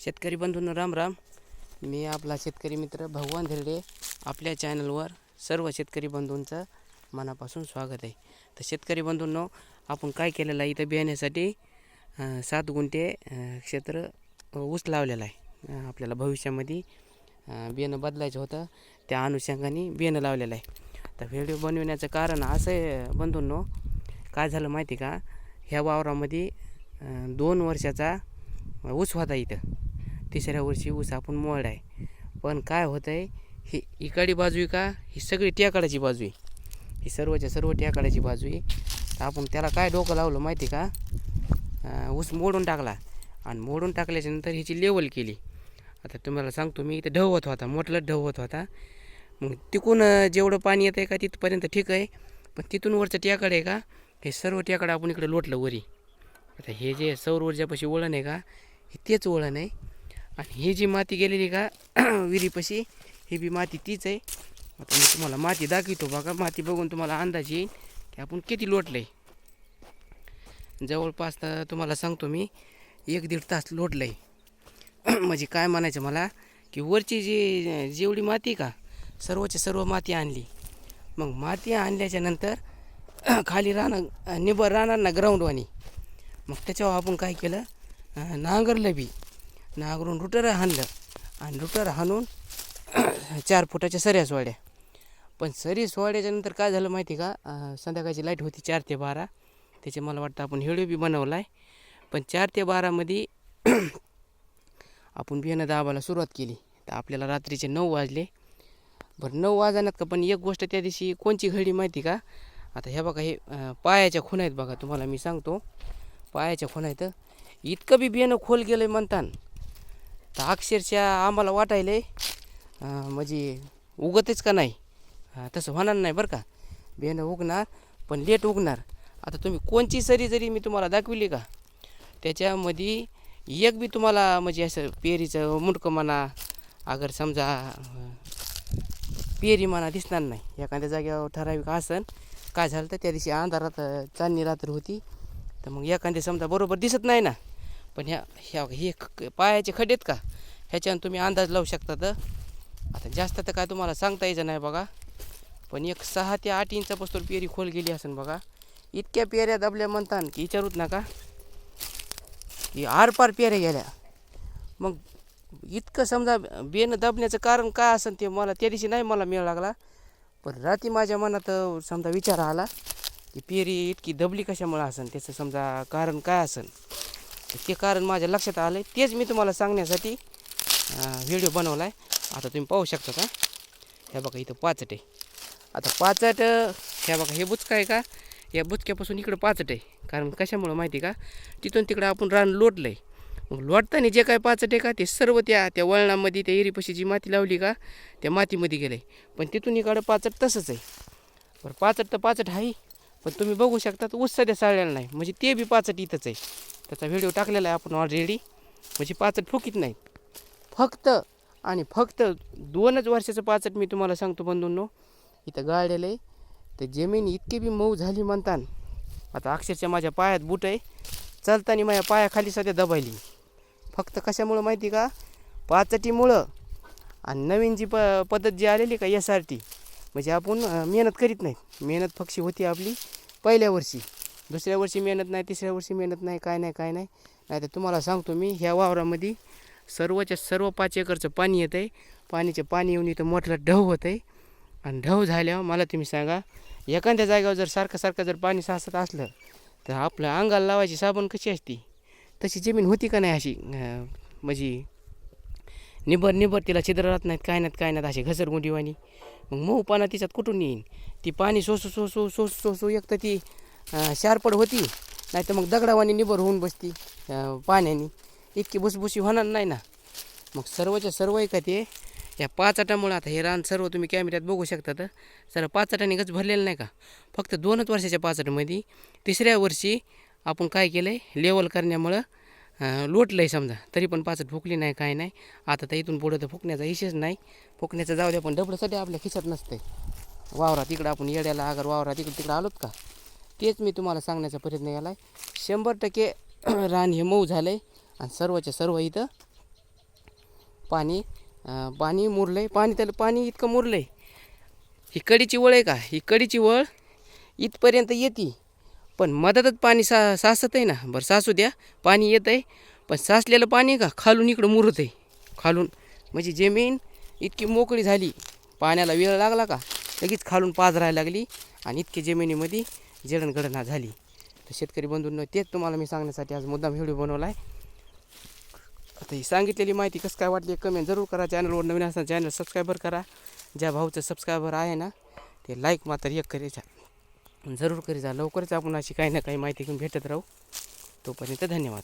शेतकरी बंधूंनो राम राम मी आपला शेतकरी मित्र भगवान धिरडे आपल्या चॅनलवर सर्व शेतकरी बंधूंचं मनापासून स्वागत आहे. तर शेतकरी बंधूंनो आपण काय केलेलं आहे? इथं बियाण्यासाठी सात गुंठे क्षेत्र ऊस लावलेलं आहे. आपल्याला भविष्यामध्ये बियाणं बदलायचं होतं. त्या अनुषंगाने बियाणं लावलेलं आहे. तर व्हिडिओ बनविण्याचं कारण असं आहे बंधूंनो काय झालं माहिती का? ह्या वावरामध्ये दोन वर्षाचा म्हणजे ऊस होता इथं. तिसऱ्या वर्षी ऊस आपण मोड आहे. पण काय होतं आहे ही इकडी बाजू आहे का ही सगळी टेकाडाची बाजू आहे. ही सर्वच्या सर्व टेकाडाची बाजू आहे. तर आपण त्याला काय डोकं लावलं माहिती का? ऊस मोडून टाकला. आणि मोडून टाकल्याच्या नंतर ह्याची लेवल केली. आता तुम्हाला सांगतो मी इथं ढवत होता मोठलं ढवत होता. मग तिकून जेवढं पाणी येतं आहे का तिथपर्यंत ठीक आहे. पण तिथून वरचं टेकाड आहे का हे सर्व टेकाड आपण इकडे लोटलं वरी. आता हे जे सौर ऊर्जापाशी वळण आहे का हे तेच वळण आहे. आणि ही जी माती गेलेली का विहिरीपाशी ही बी माती तीच आहे. आता मी तुम्हाला माती दाखवतो बघा. माती बघून तुम्हाला अंदाज येईल की आपण किती लोटलं आहे जवळपास तर तुम्हाला सांगतो मी एक दीड तास लोटलं आहे म्हणजे काय म्हणायचं मला की वरची जी जेवढी माती आहे का सर्वच्या सर्व माती आणली. मग माती आणल्याच्या नंतर खाली राहणं निबर राहणार ना ग्राउंडवानी मग त्याच्यावर आपण काय केलं नांगरलं बी. नांगरून रुटर हाणलं. आणि रुटर हाणून चार फुटाच्या सऱ्या सोड्या पण सरी सोड्याच्या नंतर काय झालं माहिती का? संध्याकाळची लाइट होती चार ते बारा. त्याचे मला वाटतं आपण व्हिडिओ बी बनवला आहे पण चार ते बारामध्ये आपण बियाणं दाबायला सुरुवात केली. तर आपल्याला रात्रीचे नऊ वाजले. बरं नऊ वाजण्यात का पण एक गोष्ट त्या दिवशी कोणची घडी माहिती का? आता हे बघा हे पायाच्या खुणा आहेत बघा तुम्हाला मी सांगतो. पायाच्या खुणा आहेत. इतकं बी बियाणं खोल गेलं आहे म्हणतान. तर अक्षरशः आम्हाला वाटायले म्हणजे उगतच का नाही? तसं होणार नाही बरं का. बियाणं उगणार पण लेट उगणार. आता तुम्ही कोणची सरी जरी मी तुम्हाला दाखविली का त्याच्यामध्ये एक बी तुम्हाला म्हणजे असं पेरीचं मुंडकं म्हणा अगर समजा पेरी म्हणा दिसणार नाही. एखाद्या जागेवर ठराविक असन काय झालं तर त्या दिवशी अंधारात चांदणी रात्र होती. तर मग एखाद्या समजा बरोबर दिसत नाही ना पण ह्या ह्या हे ख- पायाचे खड्डेत का? ह्याच्यानं तुम्ही अंदाज लावू शकता तर. आता जास्त तर काय तुम्हाला सांगता यायचं नाही बघा. पण एक सहा ते आठ इंचापासून पेरी खोल गेली असेल बघा. इतक्या पेऱ्या दबल्या म्हणतात की विचारूच नका. की आरपार पेऱ्या गेल्या. मग इतकं समजा बेनं दबण्याचं कारण काय असेल ते मला त्या दिवशी नाही मला मिळ लागला. पण रात्री माझ्या मनात समजा विचार आला की पेरी इतकी दबली कशामुळे असेल? त्याचं समजा कारण काय असेल? ते कारण माझ्या लक्षात आलं आहे तेच मी तुम्हाला सांगण्यासाठी व्हिडिओ बनवला आहे आता तुम्ही पाहू शकता का? हे बघा इथं पाचट आहे. आता पाचट ह्या हे बघा हे बुचकं आहे का? या बुचक्यापासून इकडं पाचट आहे. कारण कशामुळं माहिती का? तिथून तिकडं आपण रान लोटलं आहे मग लोटताना जे काय पाचट आहे का ते सर्व त्या त्या वळणामध्ये त्या एरीपाशी जी माती लावली का त्या मातीमध्ये गेलं आहे पण तिथून इकडं पाचट तसंच आहे. बरं पाचट तर पाचट आहे पण तुम्ही बघू शकता तर ऊस सध्या साळलेला नाही. म्हणजे ते बी पाचट इथंच आहे. त्याचा व्हिडिओ टाकलेला आहे आपण ऑलरेडी म्हणजे पाचट फुकीत नाही फक्त आणि फक्त दोनच वर्षाचं पाचट मी तुम्हाला सांगतो बंधूंनो. इथं गाळलेलं आहे. तर जमीन इतकी बी मऊ झाली म्हणतान. आता अक्षरशः माझ्या पायात बूट आहे. चालताना माझ्या पायाखाली सध्या दबायली. फक्त कशामुळं माहिती का? पाचटीमुळं. आणि नवीन जी प पद्धत जी आलेली का एस आर टी म्हणजे आपण मेहनत करीत नाही मेहनत फक्षी होती आपली पहिल्या वर्षी. दुसऱ्या वर्षी मेहनत नाही तिसऱ्या वर्षी मेहनत नाही काय नाही काय नाही. नाही तर तुम्हाला सांगतो मी ह्या वावरामध्ये सर्वच्या सर्व पाच एकरचं पाणी येतं आहे पाणीचे पाणी येऊन इथं मोठलं ढव होतं आहे आणि ढव झाल्यावर मला तुम्ही सांगा एखाद्या जागेवर जर सारखं सारखं जर पाणी साचत असलं तर आपलं अंगाला लावायची साबण कशी असती? तशी जमीन होती का नाही अशी? म्हणजे निबर निबर तिला छिद्र राहत नाहीत काय नाहीत काय नाहीत अशी घसरगुंडीवाणी मग मऊ पाना तिच्यात कुठून येईन? ती पाणी सोसू सोसू सोसू सोसू एक तर ती शारपड होती नाही तर मग दगडावानी निबर होऊन बसती पाण्याने. इतकी भुसभुशी होणार नाही ना. मग सर्वच्या सर्व आहे का ते? या पाच आटामुळं आता हे रान सर्व तुम्ही कॅमेऱ्यात बघू शकता तर सर पाच आटाने गच भरलेलं नाही का? फक्त दोनच वर्षाच्या पाच आटामध्ये तिसऱ्या वर्षी आपण काय केलं आहे लेवल करण्यामुळं लोटलं आहे समजा. तरी पण पाचट फुकली नाही काय नाही. आता तर इथून पुढं तर फुकण्याचा इशेच नाही. फुकण्याचं जाऊ द्या पण डबडसाठी आपल्या खिशात नसते वावरात इकडं आपण येड्याला अगर वावरात इकडं तिकडं आलोत का? तेच मी तुम्हाला सांगण्याचा प्रयत्न केला आहे शंभर टक्के रान हे मऊ झालं आहे आणि सर्वच्या सर्व इथं पाणी पाणी मुरलं आहे पाणी त्याला पाणी इतकं मुरलं आहे ही कडीची वळ आहे का? ही कडीची वळ इथपर्यंत येते. पण मधातच पाणी सा सासत आहे ना. बरं सासू द्या. पाणी येत आहे पण साचलेलं पाणी का? खालून इकडं मुरत आहे खालून. म्हणजे जमीन इतकी मोकळी झाली. पाण्याला वेळ लागला का? लगेच खालून पाजरायला लागली. आणि इतकी जमिनीमध्ये जडणघडणा झाली. तर शेतकरी बंधूंनो तेच तुम्हाला मी सांगण्यासाठी आज मुद्दाम व्हिडिओ बनवला आहे आता ही सांगितलेली माहिती कसं काय वाटली कमेंट जरूर करा. चॅनलवर नवीन असताना चॅनल सबस्क्रायबर करा. ज्या भाऊचं सबस्क्रायबर आहे ना ते लाईक मात्र एक करायचा जरूर करी जा. लवकरच आपण अशी काही ना काही माहिती घेऊन भेटत राहू. तोपर्यंत धन्यवाद.